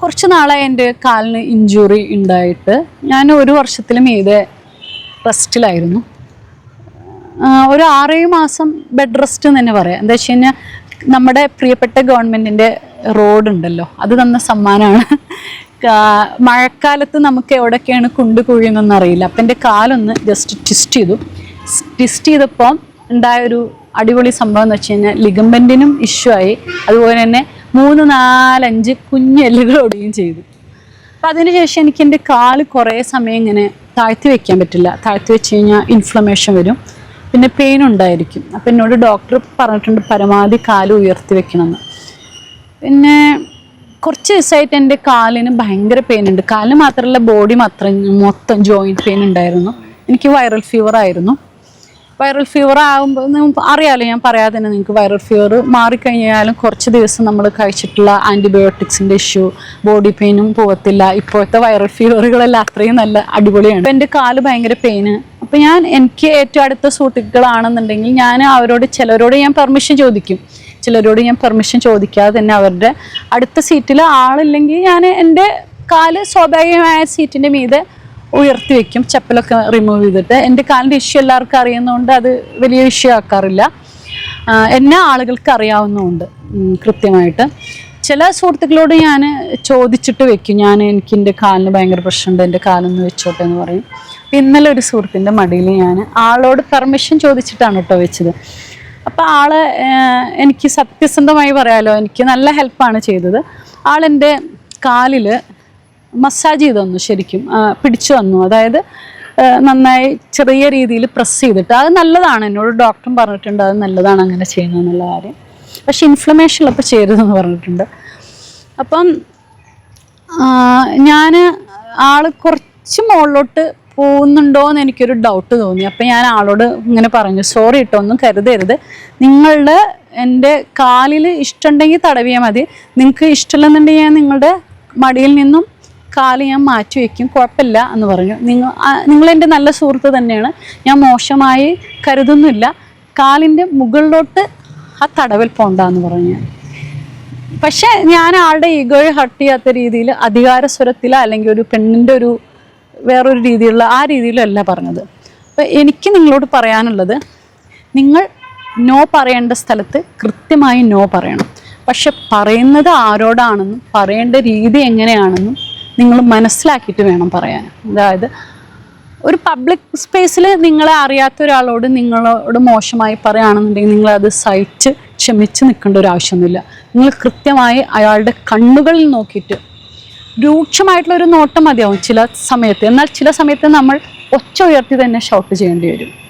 കുറച്ച് നാളായി എന്റെ കാലിന് ഇഞ്ചുറി ഉണ്ടായിട്ട്. ഞാൻ ഒരു വർഷത്തിലും മീതെ റെസ്റ്റിലായിരുന്നു. ഒരു ആറേഴ് മാസം ബെഡ് റെസ്റ്റ് എന്ന് തന്നെ പറയാം. എന്താ വെച്ച് കഴിഞ്ഞാൽ നമ്മുടെ പ്രിയപ്പെട്ട ഗവൺമെന്റിന്റെ റോഡ് ഉണ്ടല്ലോ അത് തന്ന സമ്മാനമാണ് മഴക്കാലത്ത് നമുക്ക് എവിടെയൊക്കെയാണ് കുണ്ട് കുഴിയെന്നൊന്നും അറിയില്ല. അപ്പം എന്റെ കാലൊന്ന് ജസ്റ്റ് ട്വിസ്റ്റ് ചെയ്തു. ട്വിസ്റ്റ് ചെയ്തപ്പോൾ ഉണ്ടായ ഒരു അടിപൊളി സംഭവം എന്ന് വെച്ച് കഴിഞ്ഞാൽ ലിഗംബന്റിനും ഇഷ്യൂ ആയി. അതുപോലെ തന്നെ മൂന്ന് നാലഞ്ച് കുഞ്ഞെല്ലുകൾ ഓടുകയും ചെയ്തു. അപ്പം അതിനുശേഷം എനിക്ക് എന്റെ കാൽ കുറേ സമയം ഇങ്ങനെ താഴ്ത്തി വെക്കാൻ പറ്റില്ല. താഴ്ത്തി വെച്ച് കഴിഞ്ഞാൽ ഇൻഫ്ലമേഷൻ വരും. പിന്നെ പെയിൻ ഉണ്ടായിരിക്കും. അപ്പം എന്നോട് ഡോക്ടർ പറഞ്ഞിട്ടുണ്ട് പരമാവധി കാൽ ഉയർത്തി വെക്കണമെന്ന്. പിന്നെ കുറച്ച് ദിവസമായിട്ട് എന്റെ കാലിന് ഭയങ്കര പെയിൻ ഉണ്ട്. കാലിന് മാത്രമല്ല ബോഡി മാത്രം മൊത്തം ജോയിന്റ് പെയിൻ ഉണ്ടായിരുന്നു. എനിക്ക് വൈറൽ ഫീവർ ആയിരുന്നു. വൈറൽ ഫീവർ ആകുമ്പോൾ അറിയാമല്ലോ ഞാൻ പറയാതെ തന്നെ നിങ്ങൾക്ക് വൈറൽ ഫീവർ മാറിക്കഴിഞ്ഞാലും കുറച്ച് ദിവസം നമ്മൾ കഴിച്ചിട്ടുള്ള ആന്റിബയോട്ടിക്സിന്റെ ഇഷ്യൂ ബോഡി പെയിനും പോകത്തില്ല ഇപ്പോഴത്തെ വൈറൽ ഫീവറുകളെല്ലാം അത്രയും നല്ല അടിപൊളിയാണ്. അപ്പോൾ എന്റെ കാൽ ഭയങ്കര പെയിന് അപ്പോൾ ഞാൻ എനിക്ക് ഏറ്റവും അടുത്ത സുഹൃത്തുക്കളാണെന്നുണ്ടെങ്കിൽ ഞാൻ അവരോട് ചിലരോട് ഞാൻ പെർമിഷൻ ചോദിക്കും. ചിലരോട് ഞാൻ പെർമിഷൻ ചോദിക്കാതെ തന്നെ അവരുടെ അടുത്ത സീറ്റിൽ ആളില്ലെങ്കിൽ ഞാൻ എന്റെ കാൽ സ്വാഭാവികമായ സീറ്റിന്റെ മീതെ ഉയർത്തി വെക്കും ചപ്പലൊക്കെ റിമൂവ് ചെയ്തിട്ട്. എന്റെ കാലിന്റെ ഇഷ്യൂ എല്ലാവർക്കും അറിയുന്നതുകൊണ്ട് അത് വലിയ ഇഷ്യൂ ആക്കാറില്ല. എന്നാ ആളുകൾക്ക് അറിയാവുന്നതുകൊണ്ട് കൃത്യമായിട്ട്. ചില സുഹൃത്തുക്കളോട് ഞാൻ ചോദിച്ചിട്ട് വെക്കും. ഞാൻ എനിക്ക് എന്റെ കാലിന് ഭയങ്കര പ്രശ്നമുണ്ട് എന്റെ കാലൊന്ന് വെച്ചോട്ടെ എന്ന് പറയും. ഇന്നലെ ഒരു സുഹൃത്തിന്റെ മടിയിൽ ഞാൻ ആളോട് പെർമിഷൻ ചോദിച്ചിട്ടാണ് കേട്ടോ വെച്ചത്. അപ്പോൾ ആൾ എനിക്ക് സത്യസന്ധമായി പറയാലോ എനിക്ക് നല്ല ഹെൽപ്പാണ് ചെയ്തത്. ആളെന്റെ കാലിൽ മസാജ് ചെയ്ത് തന്നു ശരിക്കും പിടിച്ചു തന്നു അതായത് നന്നായി ചെറിയ രീതിയിൽ പ്രസ് ചെയ്തിട്ട് അത് നല്ലതാണ്. എന്നോട് ഡോക്ടറും പറഞ്ഞിട്ടുണ്ട് അത് നല്ലതാണ് അങ്ങനെ ചെയ്യുന്നതെന്നുള്ള കാര്യം. പക്ഷെ ഇൻഫ്ലമേഷൻ ഉള്ളപ്പോൾ ചെയ്യരുതെന്ന് പറഞ്ഞിട്ടുണ്ട്. അപ്പം ഞാൻ ആൾ കുറച്ച് മുകളിലോട്ട് പോകുന്നുണ്ടോ എന്ന് എനിക്കൊരു ഡൗട്ട് തോന്നി. അപ്പം ഞാൻ ആളോട് ഇങ്ങനെ പറഞ്ഞു സോറി കേട്ടോ ഒന്നും കരുതരുത്. നിങ്ങളുടെ എന്റെ കാലിൽ ഇഷ്ടമുണ്ടെങ്കിൽ തടവിയാൽ മതി. നിങ്ങൾക്ക് ഇഷ്ടമില്ലെന്നുണ്ടെങ്കിൽ ഞാൻ നിങ്ങളുടെ മടിയിൽ നിന്നും കാൽ ഞാൻ മാറ്റി വയ്ക്കും കുഴപ്പമില്ല എന്ന് പറഞ്ഞു. നിങ്ങൾ നിങ്ങളെന്റെ നല്ല സുഹൃത്ത് തന്നെയാണ്. ഞാൻ മോശമായി കരുതുന്നില്ല. കാലിന്റെ മുകളിലോട്ട് ആ തടവിൽ പോണ്ടെന്ന് പറഞ്ഞു ഞാൻ. പക്ഷെ ഞാൻ ആളുടെ ഈഗോയെ ഹർട്ട് ചെയ്യാത്ത രീതിയിൽ അധികാര സ്വരത്തിലോ അല്ലെങ്കിൽ ഒരു പെണ്ണിന്റെ ഒരു വേറൊരു രീതിയിലുള്ള ആ രീതിയിലല്ല പറഞ്ഞത്. അപ്പോൾ എനിക്ക് നിങ്ങളോട് പറയാനുള്ളത് നിങ്ങൾ നോ പറയേണ്ട സ്ഥലത്ത് കൃത്യമായി നോ പറയണം. പക്ഷെ പറയുന്നത് ആരോടാണെന്നും പറയേണ്ട രീതി എങ്ങനെയാണെന്നും നിങ്ങൾ മനസ്സിലാക്കിയിട്ട് വേണം പറയാൻ. അതായത് ഒരു പബ്ലിക് സ്പേസിൽ നിങ്ങളെ അറിയാത്ത ഒരാളോട് നിങ്ങളോട് മോശമായി പറയുകയാണെന്നുണ്ടെങ്കിൽ നിങ്ങൾ അത് സഹിച്ച് ക്ഷമിച്ച് നിൽക്കേണ്ട ഒരു ആവശ്യമൊന്നുമില്ല. നിങ്ങൾ കൃത്യമായി അയാളുടെ കണ്ണുകളിൽ നോക്കിയിട്ട് രൂക്ഷമായിട്ടുള്ള ഒരു നോട്ടം മതിയാവും ചില സമയത്ത്. എന്നാൽ ചില സമയത്ത് നമ്മൾ ഒച്ച ഉയർത്തി തന്നെ ഷൗട്ട് ചെയ്യേണ്ടി വരും.